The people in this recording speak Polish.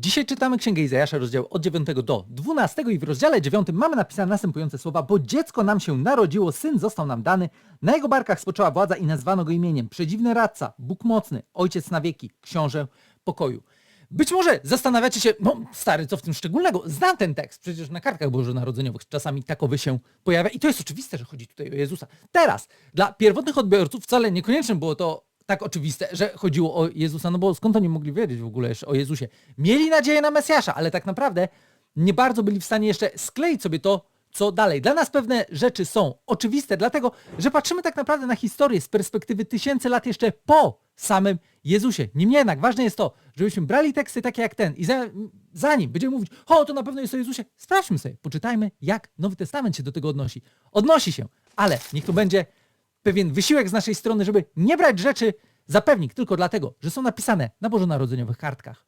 Dzisiaj czytamy Księgę Izajasza, rozdział od 9 do 12 i w rozdziale 9 mamy napisane następujące słowa, bo dziecko nam się narodziło, syn został nam dany, na jego barkach spoczęła władza i nazwano go imieniem. Przedziwny radca, Bóg mocny, ojciec na wieki, książę pokoju. Być może zastanawiacie się, no stary, co w tym szczególnego? Znam ten tekst, przecież na kartkach bożonarodzeniowych czasami takowy się pojawia i to jest oczywiste, że chodzi tutaj o Jezusa. Teraz, dla pierwotnych odbiorców wcale niekoniecznie było to tak oczywiste, że chodziło o Jezusa, no bo skąd oni mogli wiedzieć w ogóle jeszcze o Jezusie? Mieli nadzieję na Mesjasza, ale tak naprawdę nie bardzo byli w stanie jeszcze skleić sobie to, co dalej. Dla nas pewne rzeczy są oczywiste, dlatego, że patrzymy tak naprawdę na historię z perspektywy tysięcy lat jeszcze po samym Jezusie. Niemniej jednak ważne jest to, żebyśmy brali teksty takie jak ten i za, zanim będziemy mówić, o to na pewno jest o Jezusie, sprawdźmy sobie, poczytajmy jak Nowy Testament się do tego odnosi. Odnosi się, ale niech to będzie pewien wysiłek z naszej strony, żeby nie brać rzeczy za pewnik tylko dlatego, że są napisane na bożonarodzeniowych kartkach.